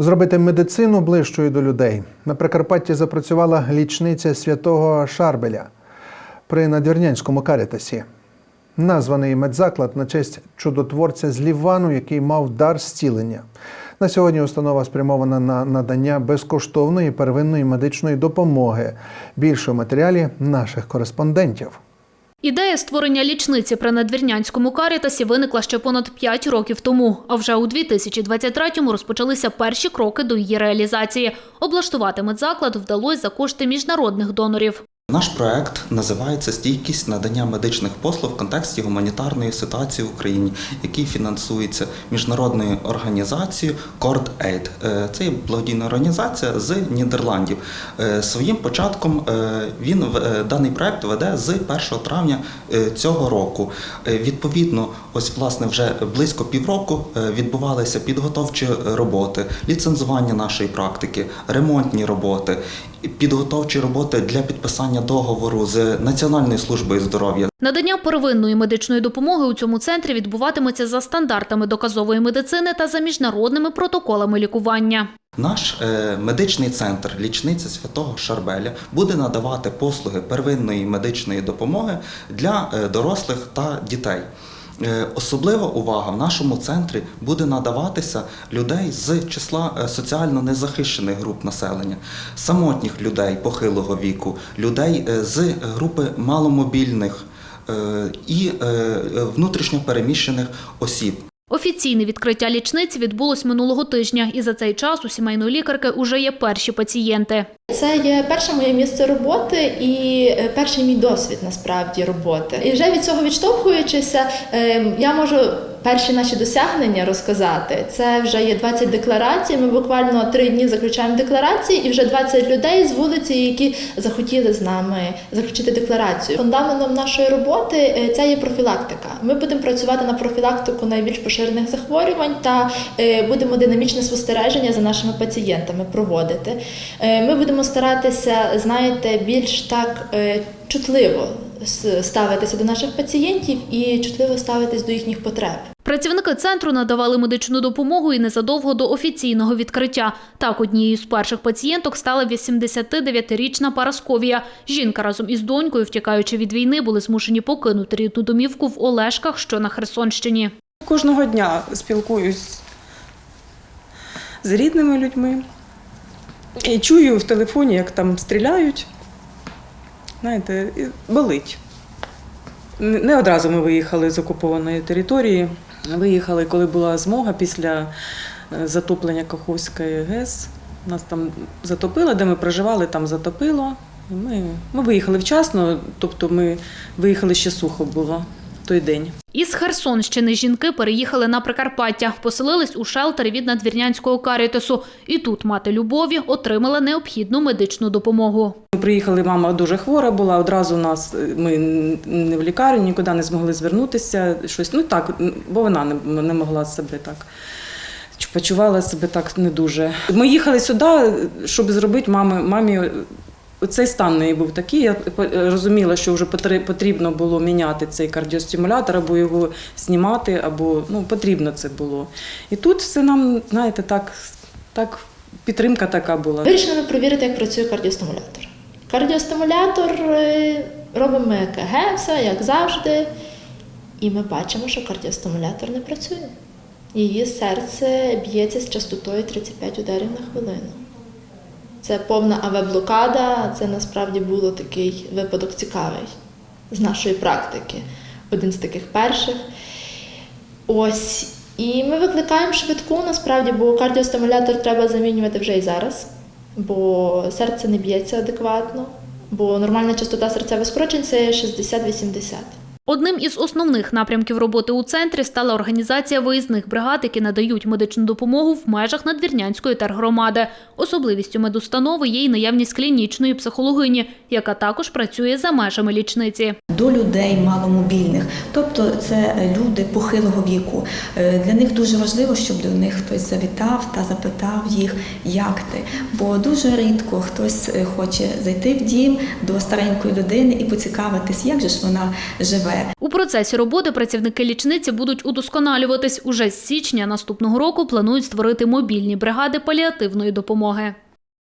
Зробити медицину ближчою до людей. На Прикарпатті запрацювала лічниця святого Шарбеля при Надвірнянському карітасі. Названий медзаклад на честь чудотворця з Лівану, який мав дар зцілення. На сьогодні установа спрямована на надання безкоштовної первинної медичної допомоги. Більше у матеріалі наших кореспондентів. Ідея створення лічниці при надвірнянському карітасі виникла ще понад 5 років тому. А вже у 2023-му розпочалися перші кроки до її реалізації. Облаштувати медзаклад вдалося за кошти міжнародних донорів. Наш проект називається Стійкість надання медичних послуг в контексті гуманітарної ситуації в Україні, який фінансується міжнародною організацією Cord Aid. Е, Це є благодійна організація з Нідерландів. Е, Своїм початком е, він даний проект веде з 1 травня цього року. Відповідно, ось власне вже близько півроку відбувалися підготовчі роботи, ліцензування нашої практики, ремонтні роботи, підготовчі роботи для підписання договору з Національною службою здоров'я. Надання первинної медичної допомоги у цьому центрі відбуватиметься за стандартами доказової медицини та за міжнародними протоколами лікування. Наш е, медичний центр лічниця святого Шарбеля буде надавати послуги первинної медичної допомоги для е, дорослих та дітей. Е, Особлива увага в нашому центрі буде надаватися людей з числа е, соціально незахищених груп населення, самотніх людей похилого віку, людей е, з групи маломобільних і внутрішньо переміщених осіб. Офіційне відкриття лічниці відбулось минулого тижня, і за цей час у сімейної лікарки уже є перші пацієнти. Це є перше моє місце роботи і е, перший мій досвід насправді роботи. І вже від цього відштовхуючися, е, я можу перші наші досягнення розказати. Це вже є 20 декларацій. Ми буквально три дні заключаємо декларації, і вже 20 людей з вулиці, які захотіли з нами заключити декларацію. Фундаментом нашої роботи це є профілактика. Ми будемо працювати на профілактику найбільш поширених захворювань та е, будемо динамічне спостереження за нашими пацієнтами проводити. Е, Ми будемо старатися, знаєте, більш так е, чутливо ставитися до наших пацієнтів і чутливо ставитись до їхніх потреб. Працівники центру надавали медичну допомогу і незадовго до офіційного відкриття. Так, однією з перших пацієнток стала 89-річна Парасковія. Жінка разом із донькою, втікаючи від війни, були змушені покинути рідну домівку в Олешках, що на Херсонщині. Кожного дня спілкуюсь з рідними людьми і чую в телефоні, як там стріляють. Знаєте, болить. Не одразу ми виїхали з окупованої території. Виїхали, коли була змога після е, затоплення Каховської ГЕС. Нас там затопило, де ми проживали, там затопило. Ми, ми виїхали вчасно, тобто ми виїхали ще сухо було той день. Із Херсонщини жінки переїхали на Прикарпаття, поселились у шелтері від надвірнянського карітесу. І тут мати Любові отримала необхідну медичну допомогу. Ми приїхали, мама дуже хвора була. Одразу нас ми не в лікарню, нікуди не змогли звернутися. Щось ну так, бо вона не, не могла себе так. Почувала себе так не дуже. Ми їхали сюди, щоб зробити мамі, мамі. Цей стан неї був такий. Я розуміла, що вже потрібно було міняти цей кардіостимулятор, або його знімати, або ну потрібно це було. І тут все нам, знаєте, так, так підтримка така була. Вирішили перевірити, як працює кардіостимулятор. Кардіостимулятор е, робимо ЕКГ, все як завжди. І ми бачимо, що кардіостимулятор не працює. Її серце б'ється з частотою 35 ударів на хвилину. Це повна АВ-блокада, це насправді було такий випадок цікавий з нашої практики. Один з таких перших. Ось. І ми викликаємо швидку насправді, бо кардіостимулятор треба замінювати вже і зараз, бо серце не б'ється адекватно, бо нормальна частота серцевих скорочень це 60-80. Одним із основних напрямків роботи у центрі стала організація виїзних бригад, які надають медичну допомогу в межах надвірнянської тергромади. Особливістю медустанови є й наявність клінічної психологині, яка також працює за межами лічниці. до людей маломобільних, тобто це люди похилого віку. Е, Для них дуже важливо, щоб до них хтось завітав та запитав їх, як ти. Бо дуже рідко хтось е, хоче зайти в дім до старенької людини і поцікавитись, як же ж вона живе. Процесі роботи працівники лічниці будуть удосконалюватись. Уже з січня наступного року планують створити мобільні бригади паліативної допомоги.